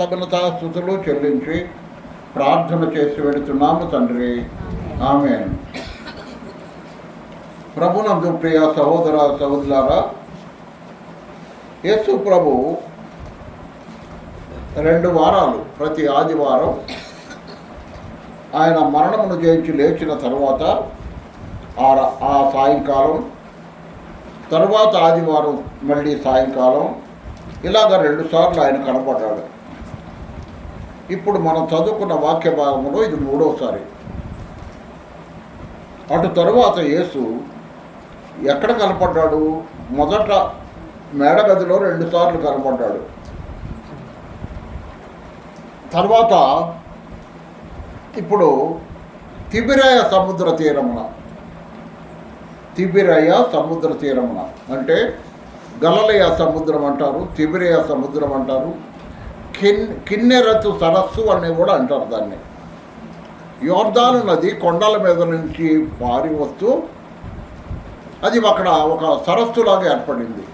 తగినత స్థుతులు చెల్లించి ప్రార్థన చేసి వెళుతున్నాము తండ్రి. ఆమె ప్రభునందు ప్రియ సహోదర సహోదరులారా యేసు ప్రభు రెండు వారాలు ప్రతి ఆదివారం ఆయన మరణమును జయించి లేచిన తర్వాత ఆ ఆ సాయంకాలం తర్వాత ఆదివారం మళ్ళీ సాయంకాలం ఇలాగ రెండుసార్లు ఆయన కనపడ్డాడు ఇప్పుడు మనం చదువుకున్న వాక్య భాగంలో ఇది మూడోసారి. అటు తరువాత యేసు ఎక్కడ కనపడ్డాడు? మొదట మేడగదిలో రెండుసార్లు కనపడ్డాడు. తర్వాత ఇప్పుడు తిబిరాయ సముద్ర తీరమున. తిబిరయ సముద్ర తీరమున. అంటే గలలయ సముద్రం అంటారు తిబిరయ సముద్రం అంటారు కిన్ కిన్నెరతు సరస్సు అని కూడా అంటారు దాన్ని. యోర్ధాను నది కొండల మీద నుంచి పారి వస్తూ అది అక్కడ ఒక సరస్సులాగా ఏర్పడింది.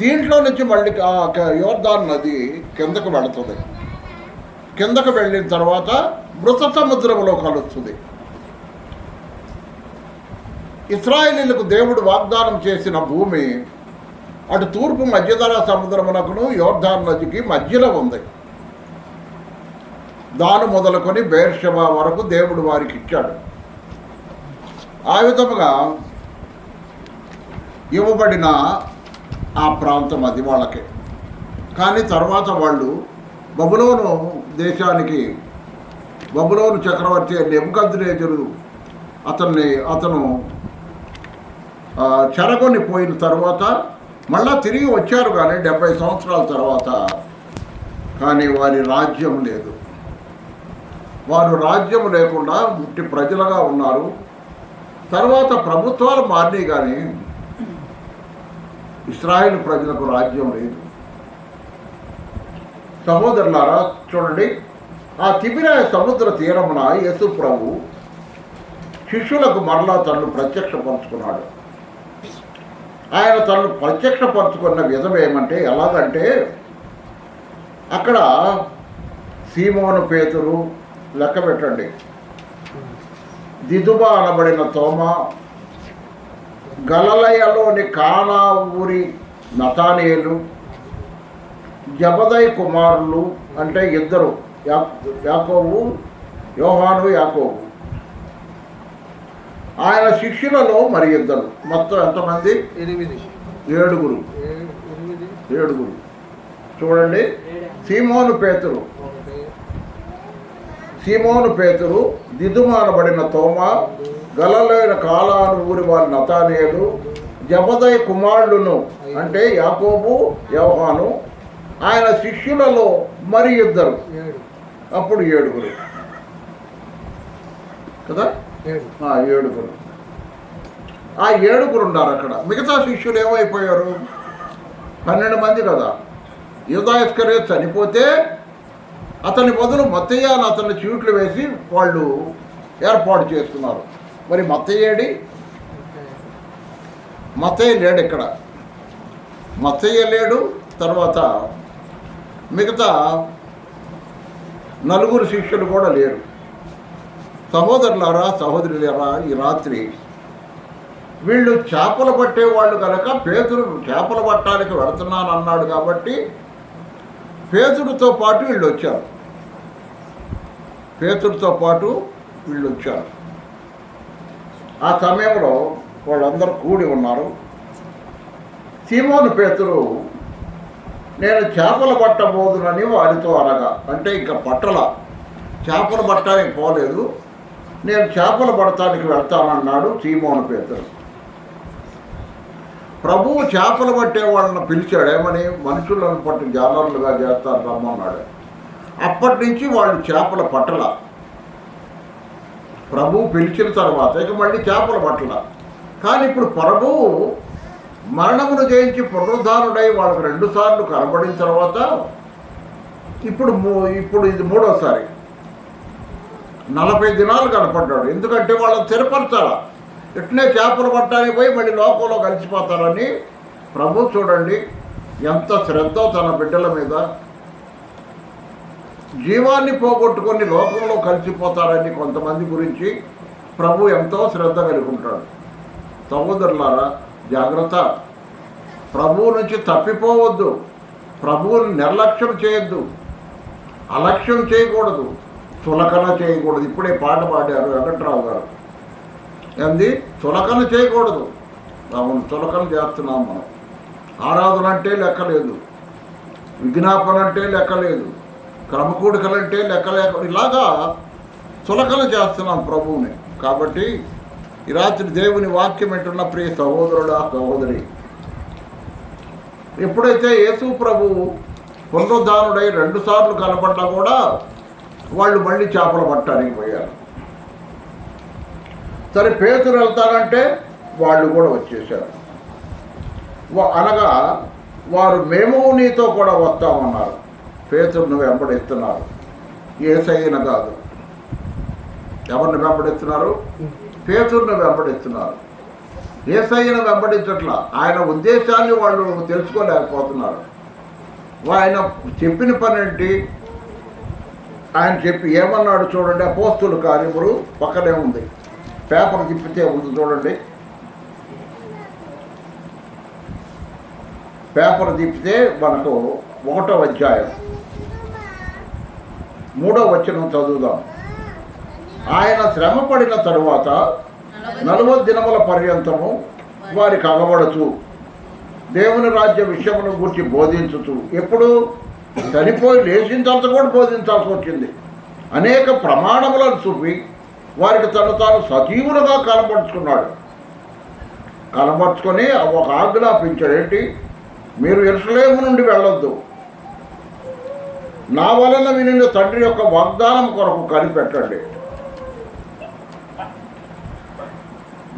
దీంట్లో నుంచి మళ్ళీ ఆ యోర్దాన్ నది కిందకు వెళుతుంది. కిందకు వెళ్ళిన తర్వాత మృత సముద్రంలో కలుస్తుంది. ఇస్రాయేలీలకు దేవుడు వాగ్దానం చేసిన భూమి అటు తూర్పు మధ్యధర సముద్రమునకును యోర్ధాన్ నదికి మధ్యలో ఉంది. దాను మొదలుకొని బేర్షబా వరకు దేవుడు వారికి ఇచ్చాడు. ఆ విధముగా ఇవ్వబడిన ఆ ప్రాంతం అది వాళ్ళకి. కానీ తర్వాత వాళ్ళు బబులోను దేశానికి బబులోను చక్రవర్తి నెబుకద్రేజరు అతన్ని అతను చెరగొని పోయిన తర్వాత మళ్ళా తిరిగి వచ్చారు కానీ డెబ్బై సంవత్సరాల తర్వాత. కానీ వారి రాజ్యం లేదు. వారు రాజ్యం లేకుండా ముట్టి ప్రజలుగా ఉన్నారు. తర్వాత ప్రభుత్వాలు మారినాయి కానీ ఇస్రాయిల్ ప్రజలకు రాజ్యం లేదు. సహోదరులారా చూడండి. ఆ తిబిరాయ సముద్ర తీరమున యేసు ప్రభు శిష్యులకు మరలా తను ప్రత్యక్షపరుచుకున్నాడు. ఆయన తను ప్రత్యక్షపరుచుకున్న విధం ఏమంటే ఎలాగంటే అక్కడ సీమోను పేతురు లెక్క పెట్టండి. దిదుబ అనబడిన తోమ గలలయలోని కానా ఊరి నతానేలు జబదయ్ కుమారులు అంటే ఇద్దరు యా- యాకోబు యోహాను యాకోవు ఆయన శిష్యులలో మరి ఇద్దరు. మొత్తం ఎంతమంది? ఎనిమిది. ఏడుగురు. ఏడుగురు. చూడండి. సీమోను పేతురు. సీమోను పేతురు దిదుమానబడిన తోమ గలలైన కాలాను ఊరి వారి నతానేయులు జబదయ్ కుమారుడును అంటే యాకోబు యోహాను. ఆయన శిష్యులలో మరి ఇద్దరు. అప్పుడు ఏడుగురు. కదా? ఏడుగురు. ఆ ఏడుగురు ఉన్నారు అక్కడ. మిగతా శిష్యులు ఏమైపోయారు? పన్నెండు మంది కదా. యుధాయస్కరే చనిపోతే అతని బదులు మత్తయ్య అతని చీట్లు వేసి వాళ్ళు ఏర్పాటు చేస్తున్నారు. మరి మత్తయ్యేడి మత్తయ్య లేడు ఇక్కడ. మత్తయ్య లేడు తర్వాత మిగతా నలుగురు శిష్యులు కూడా లేరు. సహోదరులారా సహోదరులారా ఈ రాత్రి వీళ్ళు చేపలు పట్టే వాళ్ళు కనుక పేతురు చేపలు పట్టడానికి వెళుతున్నాను అన్నాడు కాబట్టి పేతుడితో పాటు వీళ్ళు వచ్చారు. పేతుడితో పాటు వీళ్ళు వచ్చారు. ఆ సమయంలో వాళ్ళందరూ కూడి ఉన్నారు. సీమోను పేతురు నేను చేపలు పట్టబోదునని వారితో అనగా అంటే ఇంకా పట్టల చేపలు పట్టడానికి పోలేదు. నేను చేపలు పడటానికి వెళ్తానన్నాడు సీమోను పేతురు. ప్రభువు చేపలు పట్టే వాళ్ళని పిలిచాడు ఏమని? మనుషులను పట్టు జాలర్లుగా చేస్తారు రమ్మన్నాడు అప్పటి నుంచి వాళ్ళు చేపల పట్టల. ప్రభువు పిలిచిన తర్వాత ఇక మళ్ళీ చేపలు పట్టల. కానీ ఇప్పుడు ప్రభువు మరణమును జయించి పునరుద్ధానుడై వాళ్ళకు రెండుసార్లు కనబడిన తర్వాత ఇప్పుడు మూ- ఇప్పుడు ఇది మూడోసారి. నలభై దినాలు కనపడ్డాడు. ఎందుకంటే వాళ్ళని స్థిరపరచాల? ఇట్లే చేపలు పట్టడానికి పోయి మళ్ళీ లోకంలో కలిసిపోతారని ప్రభు చూడండి ఎంత శ్రద్ధ తన బిడ్డల మీద. జీవాన్ని పోగొట్టుకొని లోకంలో కలిసిపోతారని కొంతమంది గురించి ప్రభు ఎంతో శ్రద్ధ కలిగి ఉంటాడు. సహోదరులారా జాగ్రత్త. ప్రభువు నుంచి తప్పిపోవద్దు. ప్రభువుని నిర్లక్ష్యం చేయొద్దు. అలక్ష్యం చేయకూడదు. చులకన చేయకూడదు. ఇప్పుడే పాట పాడారు వెంకట్రావు గారు. ఏంది? చులకన చేయకూడదు. అవును చులకన చేస్తున్నాం మనం. ఆరాధన అంటే లెక్కలేదు విజ్ఞాపన అంటే లెక్కలేదు క్రమకూడికలంటే లెక్క లేక ఇలాగా చులకన చేస్తున్నాం ప్రభువుని. కాబట్టి ఈ రాత్రి దేవుని వాక్యం వింటున్న ప్రియ సహోదరుడా సహోదరి ఎప్పుడైతే యేసు ప్రభువు పునరుద్ధానుడై రెండుసార్లు కనపడ్డా కూడా వాళ్ళు మళ్ళీ చేపలు పట్టడానికి పోయారు. సరే పేతురు వెళ్తారంటే వాళ్ళు కూడా వచ్చేసారు అనగా వారు మేము నీతో కూడా వస్తామన్నారు. పేతురును వెంబడిస్తున్నారు. ఏసైన కాదు. ఎవరిని వెంబడిస్తున్నారు? పేతురును వెంబడిస్తున్నారు. ఏసైన వెంబడించట్ల. ఆయన ఉద్దేశాన్ని వాళ్ళు తెలుసుకోలేకపోతున్నారు. ఆయన చెప్పిన పని ఏంటి ఆయన చెప్పి ఏమన్నాడు చూడండి అపోస్తుల కార్యములు పక్కనే ఉంది. పేపర్ తిప్పితే ఉంది చూడండి. పేపర్ తిప్పితే మనకు ఒకటో అధ్యాయం. మూడో వచనం చదువుదాం. ఆయన శ్రమ పడిన తరువాత నలువ దినముల పర్యంతము వారికి అగబడుచు దేవుని రాజ్య విషయమును గురించి బోధించుతూ ఎప్పుడు? చనిపోయి లేచిన తర్వాత కూడా బోధించాల్సి వచ్చింది. అనేక ప్రమాణములను చూపి వారికి తను తాను సజీవులుగా కనపరుచుకున్నాడు కనపరుచుకొని ఒక ఆజ్ఞాపించాడు ఏంటి? మీరు ఎరుసలేము నుండి వెళ్ళొద్దు. నా వలన వినిన తండ్రి యొక్క వాగ్దానం కొరకు కనిపెట్టండి.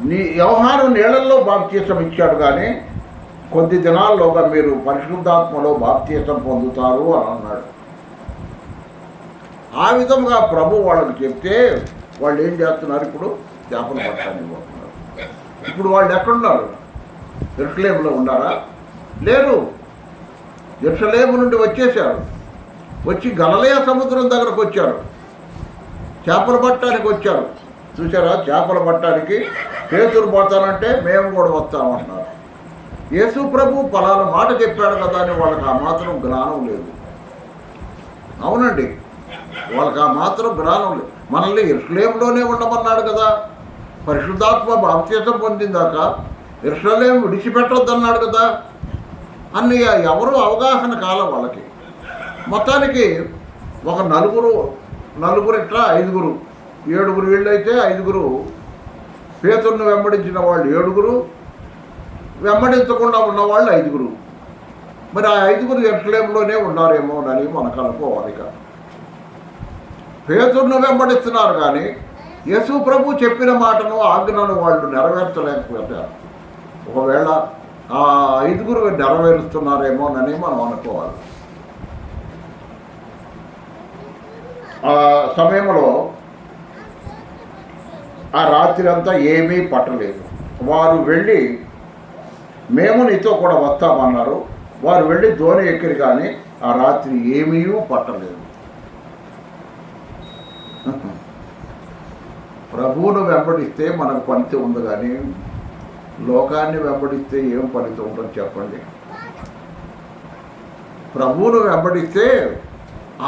నీ వ్యవహారం నీళ్ళల్లో బాప్తీసం ఇచ్చాడు కానీ కొద్ది దినాల్లోగా మీరు పరిశుద్ధాత్మలో బాప్తీసం పొందుతారు అని అన్నాడు. ఆ విధంగా ప్రభు వాళ్ళకి చెప్తే వాళ్ళు ఏం చేస్తున్నారు ఇప్పుడు? చేపలు పట్టడానికి పోతున్నారు ఇప్పుడు వాళ్ళు ఎక్కడున్నారు? ఎరుసలేములో ఉన్నారా? లేరు ఎరుసలేము నుండి వచ్చేసారు వచ్చి గలలయ సముద్రం దగ్గరకు వచ్చారు. చేపలు పట్టడానికి వచ్చారు. చూసారా చేపలు పట్టడానికి పేతురు పోతానంటే మేము కూడా వస్తామంటున్నారు యేసు ప్రభు పలానా మాట చెప్పాడు కదా అని వాళ్ళకి ఆ మాత్రం జ్ఞానం లేదు. అవునండి. వాళ్ళకి ఆ మాత్రం జ్ఞానం లేదు. మనల్ని ఇర్షలేంలోనే ఉండమన్నాడు కదా. పరిశుద్ధాత్మ బాప్తీసం పొందిందాక ఇర్షలేం విడిచిపెట్టొద్దన్నాడు కదా. అన్ని ఎవరు అవగాహన కాల వాళ్ళకి. మొత్తానికి ఒక నలుగురు నలుగురు ఇట్లా ఐదుగురు ఏడుగురు వీళ్ళైతే ఐదుగురు. పేతుర్ను వెంబడించిన వాళ్ళు ఏడుగురు వెంబడించకుండా ఉన్న వాళ్ళు ఐదుగురు. మరి ఆ ఐదుగురు ఎట్లేంలోనే ఉన్నారేమో అని మనకు అనుకోవాలి ఇక. పేతుర్ను వెంబడిస్తున్నారు కానీ యేసు ప్రభు చెప్పిన మాటను ఆజ్ఞను వాళ్ళు నెరవేర్చలేకపోతారు ఒకవేళ ఆ ఐదుగురు నెరవేరుస్తున్నారేమోనని మనం అనుకోవాలి. ఆ సమయంలో ఆ రాత్రి అంతా ఏమీ పట్టలేదు. వారు వెళ్ళి మేము నీతో కూడా వస్తామన్నారు. వారు వెళ్ళి ధోని ఎక్కిరి కానీ ఆ రాత్రి ఏమీ పట్టలేదు. ప్రభువును వెంబడిస్తే మనకు ఫలితం ఉంది కానీ లోకాన్ని వెంబడిస్తే ఏం ఫలితం ఉంటుందో చెప్పండి? ప్రభువును వెంబడిస్తే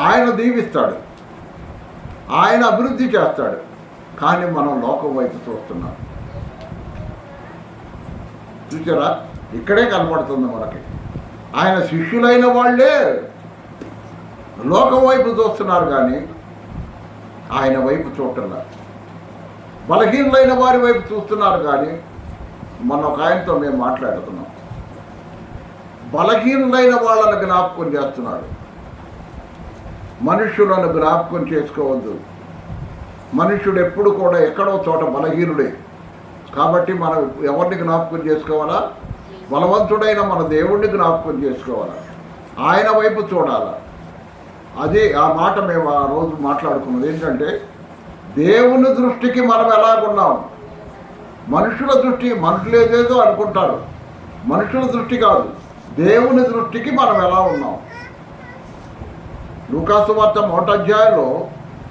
ఆయన దీవిస్తాడు. ఆయన అభివృద్ధి చేస్తాడు. కానీ మనం లోకం వైపు చూస్తున్నాం. చూసారా ఇక్కడే కనపడుతుంది మనకి. ఆయన శిష్యులైన వాళ్ళే లోకం వైపు చూస్తున్నారు కానీ ఆయన వైపు చూడటంలా బలహీనులైన వారి వైపు చూస్తున్నారు కానీ మన ఒక ఆయనతో మేము మాట్లాడుతున్నాం బలహీనులైన వాళ్ళను జ్ఞాపకం చేస్తున్నాడు. మనుష్యులను జ్ఞాపకం చేసుకోవద్దు. మనుష్యుడు ఎప్పుడు కూడా ఎక్కడో చోట బలహీనుడే. కాబట్టి మనం ఎవరిని జ్ఞాపకం చేసుకోవాలా? బలవంతుడైన మన దేవుణ్ణి జ్ఞాపకం చేసుకోవాలి? ఆయన వైపు చూడాలా? అదే ఆ మాట మేము ఆ రోజు మాట్లాడుకున్నది. ఏంటంటే దేవుని దృష్టికి మనం ఎలాగున్నాం? మనుషుల దృష్టి మనుషులు ఏదేదో అనుకుంటారు. మనుషుల దృష్టి కాదు దేవుని దృష్టికి మనం ఎలా ఉన్నాం? లూకాసు వార్త మొదటి అధ్యాయంలో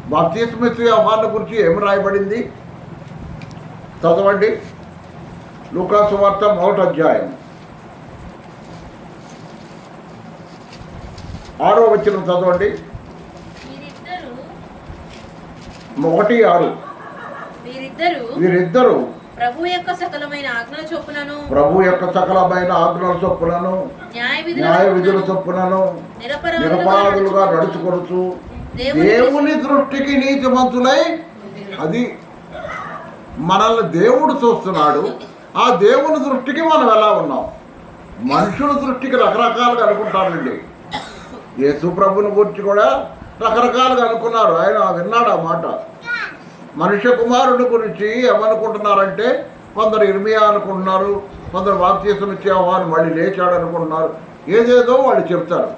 బాప్తిస్మిత్ వ్యవహారం గురించి ఏమి రాయబడింది? చదవండి. లూకాసు వార్త మొదటి అధ్యాయం. ఆరో వచ్చిన చదవండి. ఒకటి ఆరు. వీరిద్దరూ ప్రభు యొక్క సకలమైన ఆజ్ఞల చొప్పునను ప్రభు యొక్క సకలమైన ఆజ్ఞల చొప్పులను న్యాయ విధుల చొప్పులను నిరపరాధులుగా నడుచుకొనుచు దేవుని దృష్టికి నీతిమంతులై అది మనల్ని దేవుడు చూస్తున్నాడు. ఆ దేవుని దృష్టికి మనం ఎలా ఉన్నాం? మనుషుల దృష్టికి రకరకాలుగా అనుకుంటారండి యేసుప్రభుని గురించి కూడా రకరకాలుగా అనుకున్నారు. ఆయన విన్నాడు ఆ మాట. మనుష్య కుమారుడి గురించి ఏమనుకుంటున్నారంటే కొందరు ఇర్మియా అనుకుంటున్నారు కొందరు బాప్తీసం ఇచ్చేవారు మళ్ళీ లేచాడు అనుకుంటున్నారు. ఏదేదో వాళ్ళు చెప్తారు.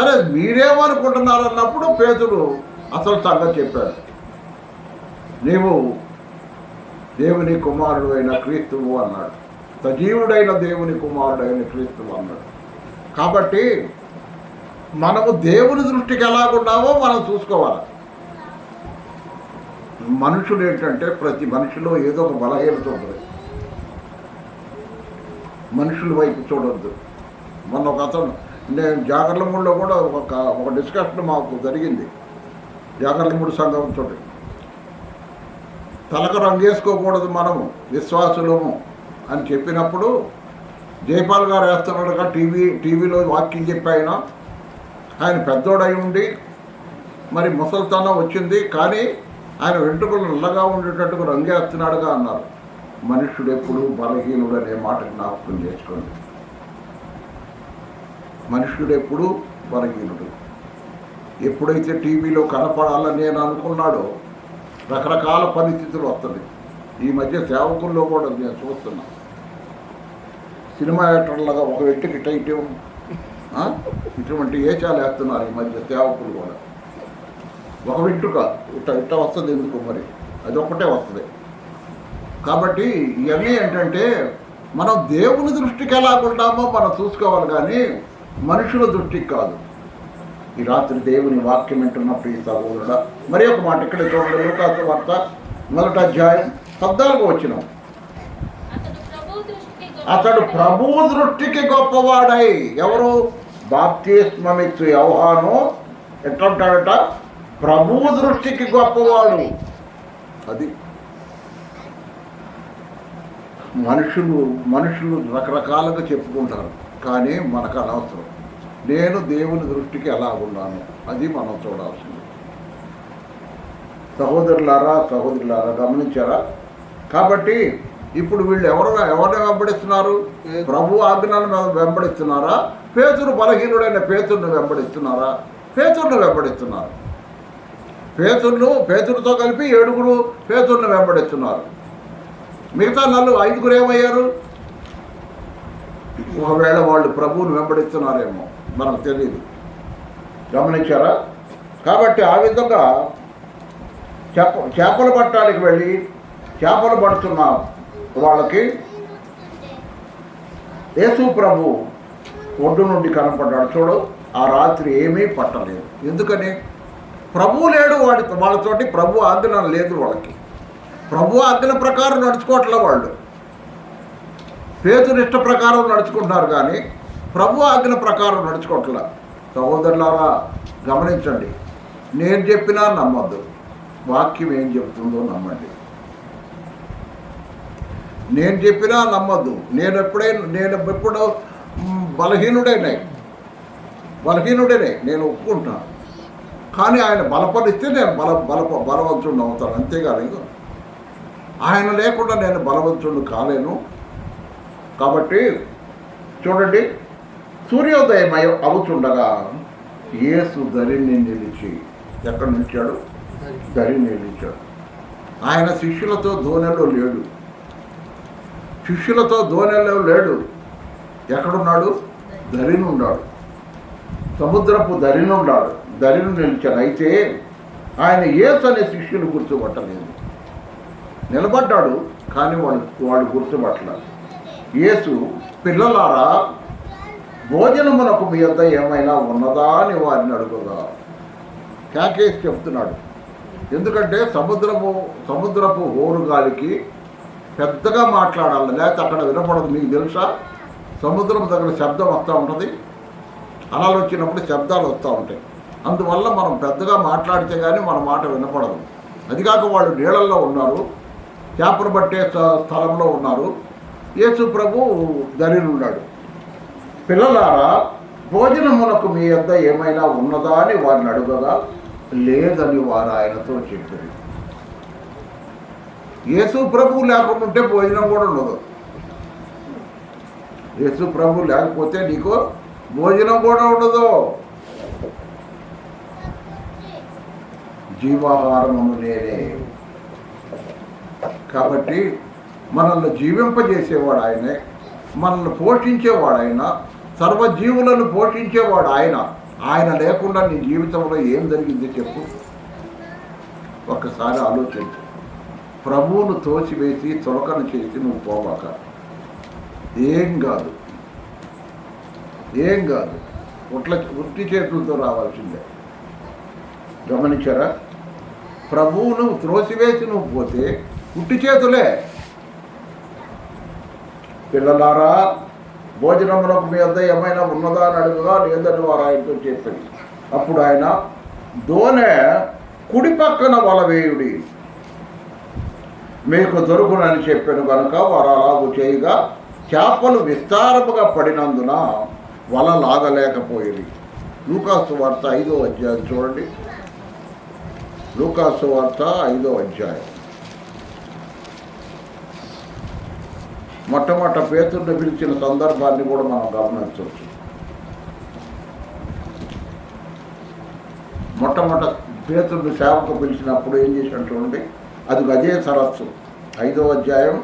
సరే మీరేమనుకుంటున్నారు అన్నప్పుడు పేతుడు అసలు సంగతి చెప్పాడు. నీవు దేవుని కుమారుడు అయిన క్రీస్తువు అన్నాడు. సజీవుడైన దేవుని కుమారుడు అయిన క్రీస్తువు అన్నాడు. కాబట్టి మనము దేవుని దృష్టికి ఎలాగున్నామో మనం చూసుకోవాలి. మనుషులు ఏంటంటే ప్రతి మనిషిలో ఏదో ఒక బలహీనత ఉంటుంది. మనుషుల వైపు చూడొద్దు. మొన్న ఒక అతను నేను జాగర్లమూడిలో కూడా ఒక ఒక డిస్కషన్ మాకు జరిగింది. జాగర్లమూడి సంఘంతో తలకు రంగేసుకోకూడదు మనము విశ్వాసులము అని చెప్పినప్పుడు జైపాల్ గారు వేస్తున్నాడుగా టీవీ టీవీలో వాక్యం చెప్పాయినా ఆయన పెద్దోడై ఉండి మరి ముసలితనం వచ్చింది కానీ ఆయన వెంట్రుకలు నల్లగా ఉండేటట్టుగా రంగేస్తున్నాడుగా అన్నారు. మనుష్యుడు ఎప్పుడు బలహీనుడు అనే మాట జ్ఞాపకం చేసుకోండి. మనుష్యుడు ఎప్పుడు బలహీనుడు. ఎప్పుడైతే టీవీలో కనపడాలని నేను అనుకున్నాడో రకరకాల పరిస్థితులు వస్తుంది ఈ మధ్య సేవకుల్లో కూడా నేను చూస్తున్నా. సినిమా యాక్టర్లుగా ఒక వ్యక్తికి టైట్ ఇటువంటి ఏచాలు వేస్తున్నారు ఈ మధ్య సేవకులు కూడా. ఒక వెంట్రుక ఇట్ట ఇట్ట వస్తుంది ఎందుకు మరి? అది ఒక్కటే వస్తుంది. కాబట్టి ఇవన్నీ ఏంటంటే మనం దేవుని దృష్టికి ఎలాగుంటామో మనం చూసుకోవాలి కానీ మనుషుల దృష్టికి కాదు. ఈ రాత్రి దేవుని వాక్యం వింటున్నప్పుడు ఈ సహోదరుడ మరి ఒక మాట ఇక్కడ చూడండి లోకాసు వార్త మొదటి అధ్యాయం పద్నాలుగు వచ్చిన. అతడు ప్రభు దృష్టికి గొప్పవాడై. ఎవరు? బాప్తిస్మమిచ్చు యవహాను ఎట్లంటాడట? ప్రభువు దృష్టికి గొప్పవాడు. అది. మనుషులు మనుషులు రకరకాలుగా చెప్పుకుంటారు కానీ మనకు అనవసరం. నేను దేవుని దృష్టికి ఎలా ఉన్నాను? అది మనం చూడాల్సింది. సహోదరులారా సహోదరులారా గమనించారా? కాబట్టి ఇప్పుడు వీళ్ళు ఎవరు ఎవరిని వెంబడిస్తున్నారు? ప్రభు ఆజ్ఞలను వెంబడిస్తున్నారా? పేతురు బలహీనుడైన పేతుర్ని వెంబడిస్తున్నారా? పేతుర్ని వెంబడిస్తున్నారు. పేతుర్ను పేతురుతో కలిపి ఏడుగురు పేతుర్ని వెంబడిస్తున్నారు. మిగతా నలుగురు ఐదుగురు ఏమయ్యారు? ఒకవేళ వాళ్ళు ప్రభువుని వెంబడిస్తున్నారేమో మనకు తెలియదు గమనించారా? కాబట్టి ఆ విధంగా చేప చేపలు పట్టడానికి వెళ్ళి చేపలు పడుతున్న వాళ్ళకి యేసు ప్రభు ఒడ్డు నుండి కనపడ్డాడు. చూడు ఆ రాత్రి ఏమీ పట్టలేదు. ఎందుకని? ప్రభు లేడు వాడి వాళ్ళతోటి ప్రభు ఆజ్ఞ లేదు వాళ్ళకి. ప్రభు ఆజ్ఞ ప్రకారం నడుచుకోవట్లే వాళ్ళు. పేతురు ఇష్ట ప్రకారం నడుచుకుంటున్నారు కానీ ప్రభు ఆజ్ఞ ప్రకారం నడుచుకోవట్లే. సహోదరులారా గమనించండి. నేను చెప్పినా నమ్మద్దు. వాక్యం ఏం చెబుతుందో నమ్మండి. నేను చెప్పినా నమ్మద్దు. నేను ఎప్పుడైనా నేను ఎప్పుడో బలహీనుడేనే. బలహీనుడేనే. నేను ఒప్పుకుంటున్నాను కానీ ఆయన బలపరిస్తే నేను బల బల బలవంతుడిని అవుతాను అంతేగాని ఆయన లేకుండా నేను బలవంతుడు కాలేను. కాబట్టి చూడండి సూర్యోదయం అవుతుండగా యేసు దరిని నిలిచి ఎక్కడ నిలిచాడు దరిని నిలిచాడు. ఆయన శిష్యులతో ధోనెలో లేడు. శిష్యులతో ధోనిలో లేడు. ఎక్కడున్నాడు? దరిని ఉన్నాడు సముద్రపు దరిని ఉన్నాడు దరిని నిలిచాడు. అయితే ఆయన యేసు అనే శిష్యులు గుర్తుపట్టలేదు. నిలబడ్డాడు కానీ వాళ్ళు వాళ్ళు గుర్తుపట్టలేదు. యేసు పిల్లలారా భోజనమునకు మీ యొద్ద ఏమైనా ఉన్నదా అని వారిని అడుగుదా క్యాకేసి చెప్తున్నాడు. ఎందుకంటే సముద్రపు సముద్రపు హోరుగాలికి పెద్దగా మాట్లాడాలి లేకపోతే అక్కడ వినపడదు. మీకు తెలుసా? సముద్రం దగ్గర శబ్దం వస్తూ ఉంటుంది. అలలు వచ్చినప్పుడు శబ్దాలు వస్తూ ఉంటాయి. అందువల్ల మనం పెద్దగా మాట్లాడితే కానీ మన మాట వినపడదు. అది కాక వాళ్ళు నీళ్ళల్లో ఉన్నారు చేపలు పట్టే స్థలంలో ఉన్నారు. యేసు ప్రభు ఉన్నాడు. పిల్లలారా భోజనమునకు మీ యొద్ద ఏమైనా ఉన్నదా అని వారిని అడుగగా లేదని వారు ఆయనతో చెప్పారు. యేసు ప్రభు లేకుండా ఉంటే భోజనం కూడా ఉండదు. యేసు ప్రభు లేకపోతే నీకు భోజనం కూడా ఉండదు. జీవాహారము నేనే. కాబట్టి మనల్ని జీవింపజేసేవాడు ఆయనే మనల్ని పోషించేవాడు ఆయన సర్వజీవులను పోషించేవాడు ఆయన ఆయన లేకుండా నీ జీవితంలో ఏం జరిగింది చెప్పు. ఒక్కసారి ఆలోచించు. ప్రభువును తోచివేసి తొలకను చేసి నువ్వు పోవాక ఏం కాదు. ఏం కాదు. ఉట్ల ఉట్టి చేతులతో రావాల్సిందే. గమనించారా? ప్రభువును త్రోసివేసి నువ్వు పోతే ఉట్టి చేతులే. పిల్లలారా భోజనంలో మీ వద్ద ఏమైనా ఉన్నదా అని అడుగుగా లేదని వారు ఆయనతో చెప్పింది అప్పుడు ఆయన దోనె కుడి పక్కన వల వేయుడి మీకు దొరుకునని చెప్పాను కనుక వారు అలాగు చేయగా చేపలు విస్తారముగా పడినందున వల లాగలేకపోయింది లూకాసు వార్త ఐదో అధ్యాయం చూడండి. లూకాసు వార్త ఐదో అధ్యాయం. మొట్టమొదట పేతుడిని పిలిచిన సందర్భాన్ని కూడా మనం గమనించవచ్చు. మొట్టమొదట పేతుడిని సేవకు పిలిచినప్పుడు ఏం చేశాడు చూడండి. అది గజే సరస్సు. ఐదో అధ్యాయం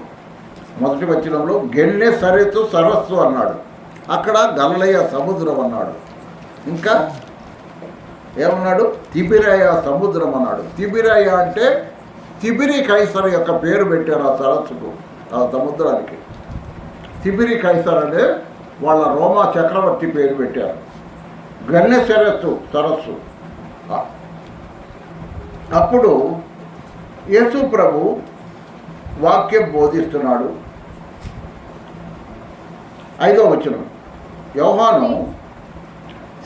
మొదటి వచనంలో గెన్నె సరస్సు సరస్సు అన్నాడు. అక్కడ గల్లయ్య సముద్రం అన్నాడు. ఇంకా ఏమన్నాడు? తిబిరయ సముద్రం అన్నాడు. తిబిరయ అంటే తిబిరి కైసర్ యొక్క పేరు పెట్టారు ఆ సరస్సుకు ఆ సముద్రానికి. తిబిరి కైసర్ అనే వాళ్ళ రోమా చక్రవర్తి పేరు పెట్టారు. గన్నె సరస్సు. సరస్సు అప్పుడు యేసు ప్రభు వాక్యం బోధిస్తున్నాడు. ఐదో వచనం. యోహాను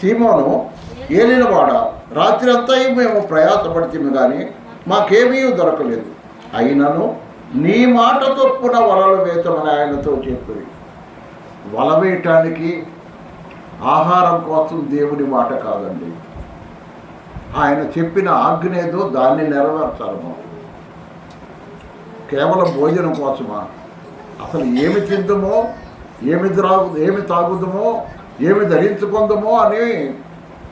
సీమోను ఏలినవాడ రాత్రి అంతా మేము ప్రయాసపడుతుంది కానీ మాకేమీ దొరకలేదు. అయినను నీ మాట చొప్పున వలలు వేతమని ఆయనతో చెప్పింది వల వేయటానికి ఆహారం కోసం దేవుని మాట కాదండి. ఆయన చెప్పిన ఆజ్ఞ ఏదో దాన్ని నెరవేర్చాలి మనం కేవలం భోజనం కోసమా? అసలు ఏమి తిందమో ఏమి త్రాగు ఏమి తాగుదమో ఏమి ధరించుకుందామో అని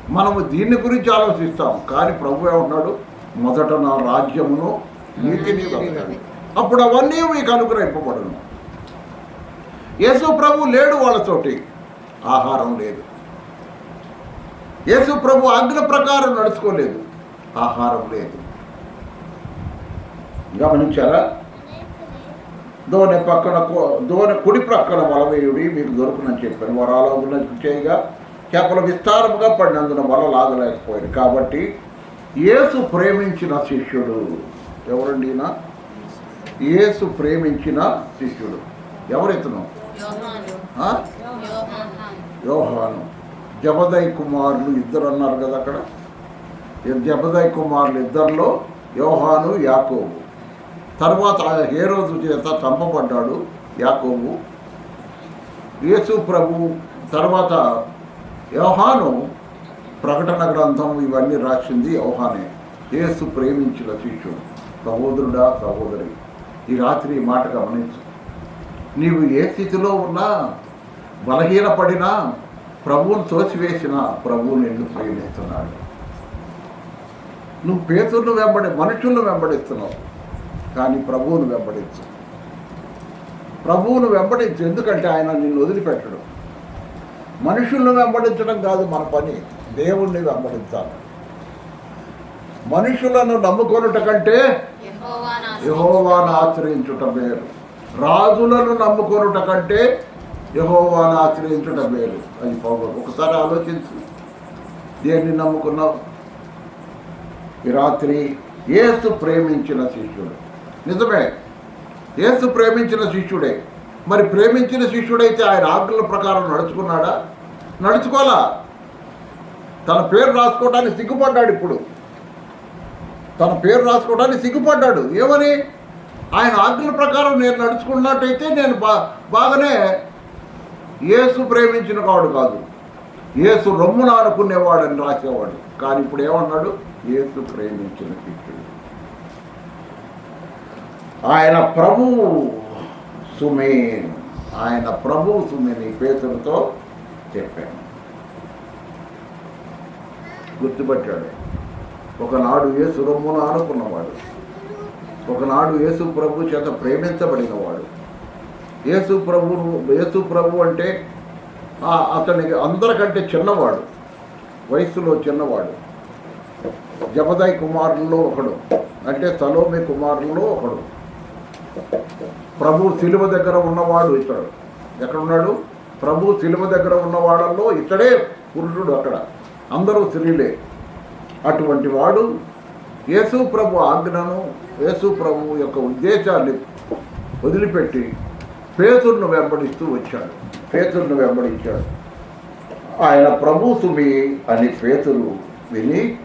మనము దీని గురించి ఆలోచిస్తాం. కానీ ప్రభు ఏమన్నాడు మొదట నా రాజ్యమును నీతిని వెతకండి. అప్పుడు అవన్నీ మీకు అనుగ్రహింపబడను. యేసు ప్రభు లేడు వాళ్ళతోటి. ఆహారం లేదు. యేసు ప్రభు ఆజ్ఞ ప్రకారం నడుచుకోలేదు. ఆహారం లేదు. గమనించారా? దోనె పక్కన కో- కుడి ప్రక్కన వలమయుడి మీకు దొరుకునని చెప్పాను. వరాలోగున చేయగా చేపలు విస్తారముగా పడినందున వల లాగలేకపోయాడు కాబట్టి యేసు ప్రేమించిన శిష్యుడు ఎవరండి ఈయన? యేసు ప్రేమించిన శిష్యుడు. ఎవరితను? యోహాను. జబదయ్ కుమారులు ఇద్దరు అన్నారు కదా అక్కడ. జబదయ్ కుమారులు ఇద్దరిలో యోహాను యాకోబు. తర్వాత ఏ రోజు చేత చంపబడ్డాడు? యాకోబు. యేసు ప్రభు తర్వాత యోహాను ప్రకటన గ్రంథం ఇవన్నీ రాసింది యోహానే. యేసు ప్రేమించిన శిష్యుడు. సహోదరుడా సహోదరి ఈ రాత్రి మాట గమనించు. నీవు ఏ స్థితిలో ఉన్నా బలహీనపడినా ప్రభువును తోసివేసిన ప్రభువు నిన్ను ప్రేమిస్తున్నాడు. నువ్వు పేతులను వెంబడి మనుషులను వెంబడిస్తున్నావు. కానీ ప్రభువును వెంబడించు. ప్రభువును వెంబడించు. ఎందుకంటే ఆయన నిన్ను వదిలిపెట్టడు. మనుషులను వెంబడించడం కాదు మన పని. దేవుణ్ణి వెంబడించాలి. మనుషులను నమ్ముకొనుట కంటే యహోవాను ఆశ్రయించుట మేలు. రాజులను నమ్ముకొనుట కంటే యహోవాను ఆశ్రయించుట మేలు. అది పౌరులు ఒకసారి ఆలోచించు. దేన్ని నమ్ముకున్నావు? ఈ రాత్రి యేసు ప్రేమించిన శిష్యుడు. నిజమే. యేసు ప్రేమించిన శిష్యుడే. మరి ప్రేమించిన శిష్యుడైతే ఆయన ఆజ్ఞల ప్రకారం నడుచుకున్నాడా? నడుచుకోలా తన పేరు రాసుకోవడానికి సిగ్గుపడ్డాడు ఇప్పుడు. తన పేరు రాసుకోవడానికి సిగ్గుపడ్డాడు. ఏమని? ఆయన ఆజ్ఞల ప్రకారం నేను నడుచుకున్నట్టయితే నేను బా బాగానే యేసు ప్రేమించిన వాడు కాదు. యేసు రొమ్మున అనుకునేవాడని రాసేవాడు. కానీ ఇప్పుడు ఏమన్నాడు యేసు ప్రేమించిన శిష్యుడు. ఆయన ప్రభు సుమేన్. ఆయన ప్రభువు సుమేని పేతులతో చెప్పాను. గుర్తుపట్టాడు. ఒకనాడు యేసు రొమ్మున అనుకున్నవాడు ఒకనాడు యేసు ప్రభు చేత ప్రేమించబడినవాడు. యేసు ప్రభు యేసు ప్రభు అంటే అతనికి అందరికంటే చిన్నవాడు. వయస్సులో చిన్నవాడు. జపదాయ్ కుమారుల్లో ఒకడు. అంటే సలోమి కుమారుల్లో ఒకడు. ప్రభు శిలువ దగ్గర ఉన్నవాడు ఇతడు. ఎక్కడున్నాడు? ప్రభు శిలువ దగ్గర ఉన్న వాళ్ళల్లో ఇతడే పురుషుడు అక్కడ. అందరూ స్త్రీలే. అటువంటి వాడు యేసు ప్రభు ఆజ్ఞను యేసు ప్రభు యొక్క ఉద్దేశాన్ని వదిలిపెట్టి పేతుర్ను వెంబడిస్తూ వచ్చాడు. పేతుర్ను వెంబడించాడు. ఆయన ప్రభు సుమి అని పేతురు విని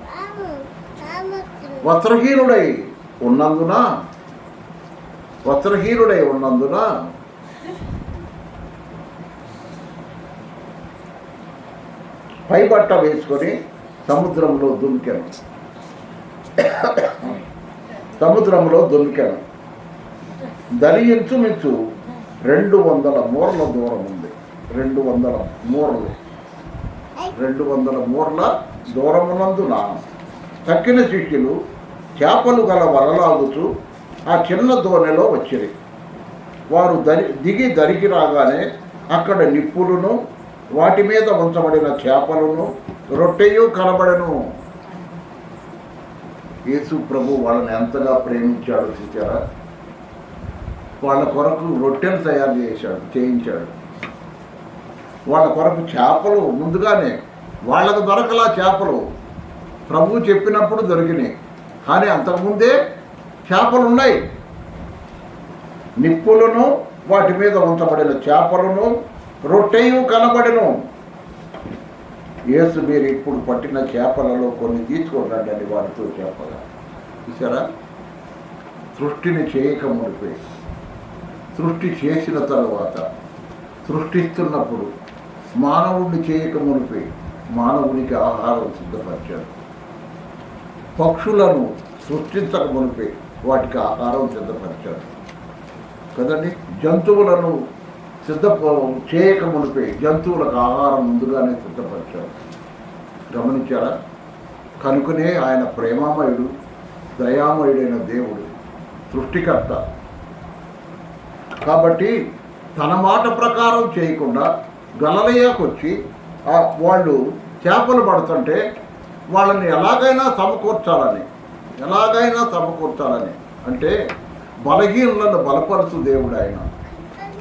వస్త్రహీనుడై ఉన్నందున వస్త్రహీనుడై ఉన్నందున పైబట్ట వేసుకొని సముద్రంలో దుమికాను సముద్రంలో దుమికాను దరియించుమించు రెండు వందల మూరల దూరం ఉంది. రెండు వందల మూరలు. రెండు వందల మూరల దూరమునందున తక్కిన శిష్యులు చేపలు గల వలలాగుతూ ఆ చిన్న దోణిలో వచ్చింది. వారు దరి దిగి దరికి రాగానే అక్కడ నిప్పులను వాటి మీద ఉంచబడిన చేపలను రొట్టెయు కనబడను. యేసు ప్రభు వాళ్ళని ఎంతగా ప్రేమించాడు చూచారా వాళ్ళ కొరకు రొట్టెలు తయారు చేశాడు చేయించాడు. వాళ్ళ కొరకు చేపలు ముందుగానే వాళ్ళకు దొరకలా చేపలు. ప్రభు చెప్పినప్పుడు దొరికినాయి. కానీ అంతకుముందే చేపలు ఉన్నాయి నిప్పులను వాటి మీద ఉంచబడిన చేపలను రొట్టెయు కనబడెను. యేసు మీరు ఇప్పుడు పట్టిన చేపలలో కొన్ని తీసుకోండి అని వారితో చెప్పగా. చూసారా సృష్టిని చేయక మునిపే. సృష్టి చేసిన తర్వాత సృష్టిస్తున్నప్పుడు మానవుడిని చేయక మునిపే. మానవునికి ఆహారం సిద్ధపరిచాడు. పక్షులను సృష్టించక మునిపే. వాటికి ఆహారం సిద్ధపరిచాడు. కదండి? జంతువులను సిద్ధ చేయక మునిపే జంతువులకు ఆహారం ముందుగానే సిద్ధపరిచాడు. గమనించారా? కనుకనే ఆయన ప్రేమామయుడు దయామయుడైన దేవుడు సృష్టికర్త. కాబట్టి తన మాట ప్రకారం చేయకుండా గలలయ్యాకు వచ్చి వాళ్ళు చేపలు పడుతుంటే వాళ్ళని ఎలాగైనా సమకూర్చాలని ఎలాగైనా సమకూర్చాలని అంటే బలహీనలను బలపరచు దేవుడు ఆయన.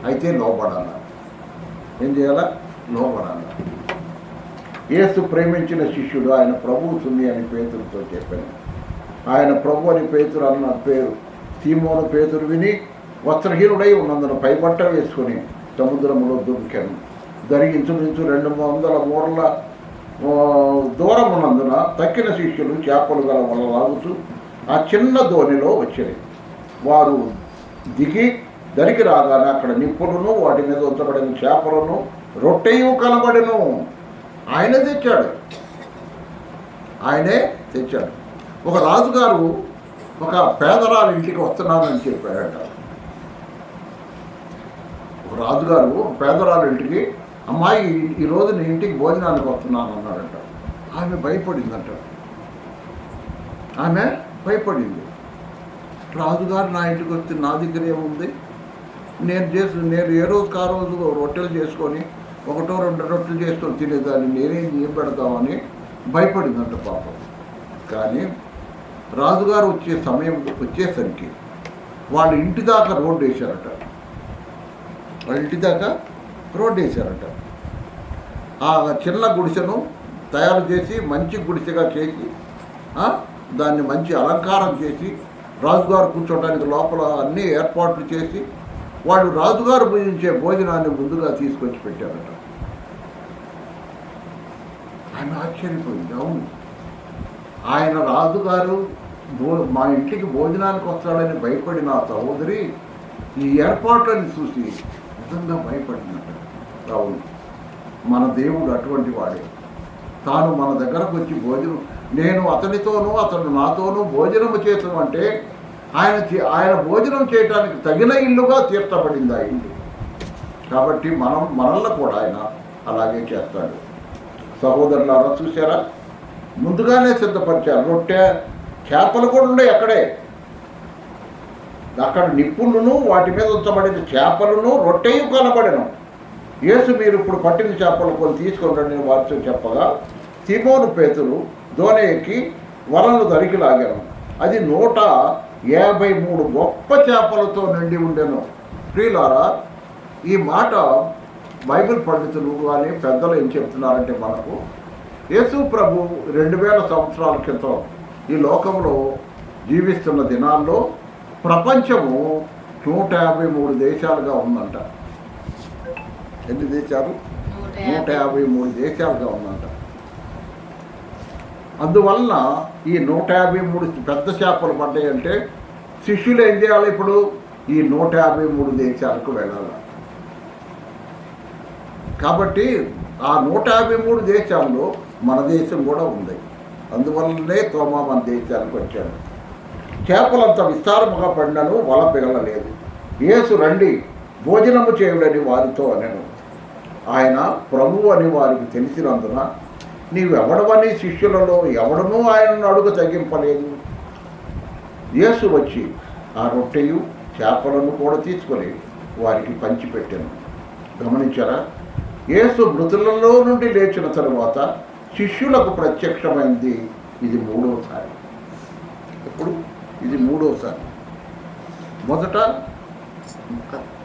అయితే లోపడాల ఏం చేయాలా? లోపడాల యేసు ప్రేమించిన శిష్యుడు ఆయన ప్రభువు సుమి అని పేతులతో చెప్పాను. ఆయన ప్రభు అని పేతురు అన్న పేరు. సీమోను పేతురు విని వస్త్రహీనుడై ఉన్నందున పైబట్ట వేసుకొని సముద్రంలో దుమికాను జరిగి ఇంచుమించు రెండు వందల మూరల దూరం ఉన్నందున తక్కిన శిష్యులు చేపలు గల వల్ల లాగుతూ ఆ చిన్న దోణిలో వచ్చాయి వారు దిగి దరికి రాగానే అక్కడ నిప్పులను వాటి మీద ఉంచబడిన చేపలను రొట్టెయు కనబడను. ఆయనే తెచ్చాడు. ఆయనే తెచ్చాడు. ఒక రాజుగారు ఒక పేదరాలు ఇంటికి వస్తున్నానని చెప్పాడట. ఒక రాజుగారు పేదరాలు ఇంటికి అమ్మాయి ఈ- ఈరోజు నేను ఇంటికి భోజనానికి వస్తున్నాను అన్నాడట. ఆమె భయపడిందంట. ఆమె భయపడింది. రాజుగారు నా ఇంటికి వస్తే నా దగ్గర ఏముంది? నేను చేసి నేను ఏ రోజుకి ఆ రోజు రొట్టెలు చేసుకొని ఒకటో రెండు రొట్టెలు చేసుకొని తినేదాన్ని నేనేం ఏం పెడతామని భయపడిందంట పాపం. కానీ రాజుగారు వచ్చే సమయం వచ్చేసరికి వాళ్ళ ఇంటి దాకా రోడ్డు వేశారట. వాళ్ళ ఇంటి దాకా రోడ్డు వేశారట. ఆ చిన్న గుడిసెను తయారు చేసి మంచి గుడిసెగా చేసి దాన్ని మంచి అలంకారం చేసి రాజుగారు కూర్చోడానికి లోపల అన్ని ఏర్పాట్లు చేసి వాళ్ళు రాజుగారు భుజించే భోజనాన్ని ముందుగా తీసుకొచ్చి పెట్టారట. ఆయన ఆశ్చర్యపోయింది. అవును. ఆయన రాజుగారు మా ఇంటికి భోజనానికి వస్తాడని భయపడిన సహోదరి ఈ ఏర్పాట్లను చూసి నిజంగా భయపడినట్టు అవును. మన దేవుడు అటువంటి వాడే. తాను మన దగ్గరకు వచ్చి భోజనం నేను అతనితోనూ అతను నాతోనూ భోజనము చేసాను అంటే ఆయన ఆయన భోజనం చేయడానికి తగిన ఇల్లుగా తీర్చబడింది ఆ ఇల్లు. కాబట్టి మనం మనల్ని కూడా ఆయన అలాగే చేస్తాడు. సహోదరులారా చూసారా ముందుగానే సిద్ధపరిచారు. రొట్టె చేపలు కూడా ఉండే అక్కడే. అక్కడ నిప్పులను వాటి మీద ఉంచబడిన చేపలను రొట్టెయు కనబడను. యేసు మీరు ఇప్పుడు పట్టిన చేపలు కొన్ని తీసుకొని రండి అని వారితో చెప్పగా సిమోను పేతులు దోణి ఎక్కి వలలు దరికి లాగాను అది నూట యాభై మూడు గొప్ప చేపలతో నిండి ఉండెను. ప్రియులారా ఈ మాట బైబిల్ పండితులు కానీ పెద్దలు ఏం చెప్తున్నారంటే మనకు యేసు ప్రభు రెండు వేల సంవత్సరాల క్రితం ఈ లోకంలో జీవిస్తున్న దినాల్లో ప్రపంచము నూట యాభై మూడు దేశాలుగా ఉందంట. ఎన్ని దేశాలు? నూట యాభై మూడు దేశాలుగా ఉందంట. అందువలన ఈ నూట యాభై మూడు పెద్ద చేపలు పడ్డాయంటే శిష్యులు ఏం చేయాలి ఇప్పుడు? ఈ నూట యాభై మూడు దేశాలకు వెళ్ళాలి. కాబట్టి ఆ నూట యాభై మూడు దేశాల్లో మన దేశం కూడా ఉంది. అందువల్లనే తోమా మన దేశానికి వచ్చాడు. చేపలంత విస్తారముగా పడినను వల పిగలలేదు. యేసు రండి భోజనము చేయుడని వారితో అనను. ఆయన ప్రభు అని వారికి తెలిసినందున నీవెవడవని శిష్యులలో ఎవడనూ ఆయనను అడుగు తగ్గింపలేదు. యేసు వచ్చి ఆ రొట్టెయు చేపలను కూడా తీసుకొని వారికి పంచిపెట్టాను. గమనించారా? యేసు మృతులలో నుండి లేచిన తరువాత శిష్యులకు ప్రత్యక్షమైంది. ఇది మూడవసారి ఇప్పుడు ఇది మూడవసారి మొదట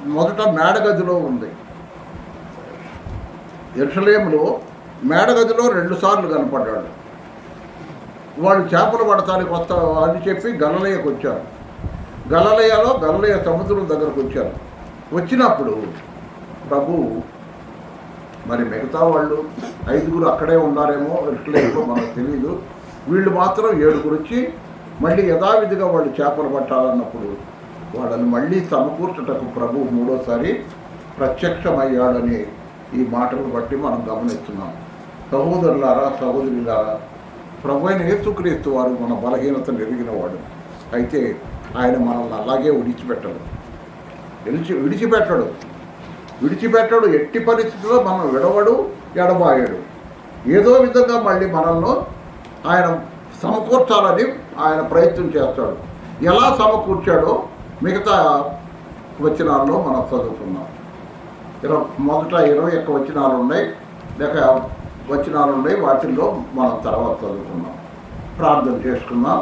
మొదట మేడగదిలో ఉంది. ఎరుసలేములో మేడగదిలో రెండుసార్లు కనపడ్డాడు. వాళ్ళు చేపలు పడటానికి వస్తా అని చెప్పి గలలయకు వచ్చారు. గలలయలో గలలయ సముద్రం దగ్గరకు వచ్చారు. వచ్చినప్పుడు ప్రభు మరి మిగతా వాళ్ళు ఐదుగురు అక్కడే ఉన్నారేమో ఎరుసలేములో మనకు తెలియదు వీళ్ళు మాత్రం ఏడుగురు వచ్చి మళ్ళీ యథావిధిగా వాళ్ళు చేపలు పట్టాలన్నప్పుడు వాళ్ళని మళ్ళీ సమకూర్చుటకు ప్రభు మూడోసారి ప్రత్యక్షమయ్యాడని ఈ మాటలు బట్టి మనం గమనిస్తున్నాం. సహోదరులారా సహోదరులారా ప్రభు అయిన యేసుక్రీస్తు వారు మన బలహీనతను ఎరిగినవాడు అయితే ఆయన మనల్ని అలాగే విడిచిపెట్టడు. విడిచి విడిచిపెట్టడు. విడిచిపెట్టడు. ఎట్టి పరిస్థితుల్లో మనం విడవడు ఎడబాయడు. ఏదో విధంగా మళ్ళీ మనల్ని ఆయన సమకూర్చాలని ఆయన ప్రయత్నం చేస్తాడు. ఎలా సమకూర్చాడో మిగతా వచనాల్లో మనం చదువుకున్నాం ఇరవై మొదట ఇరవై ఒక్క వచనాలు ఉన్నాయి. లేక వచనాలు ఉన్నాయి. వాటిల్లో మనం తర్వాత చదువుకున్నాం ప్రార్థన చేసుకున్నాం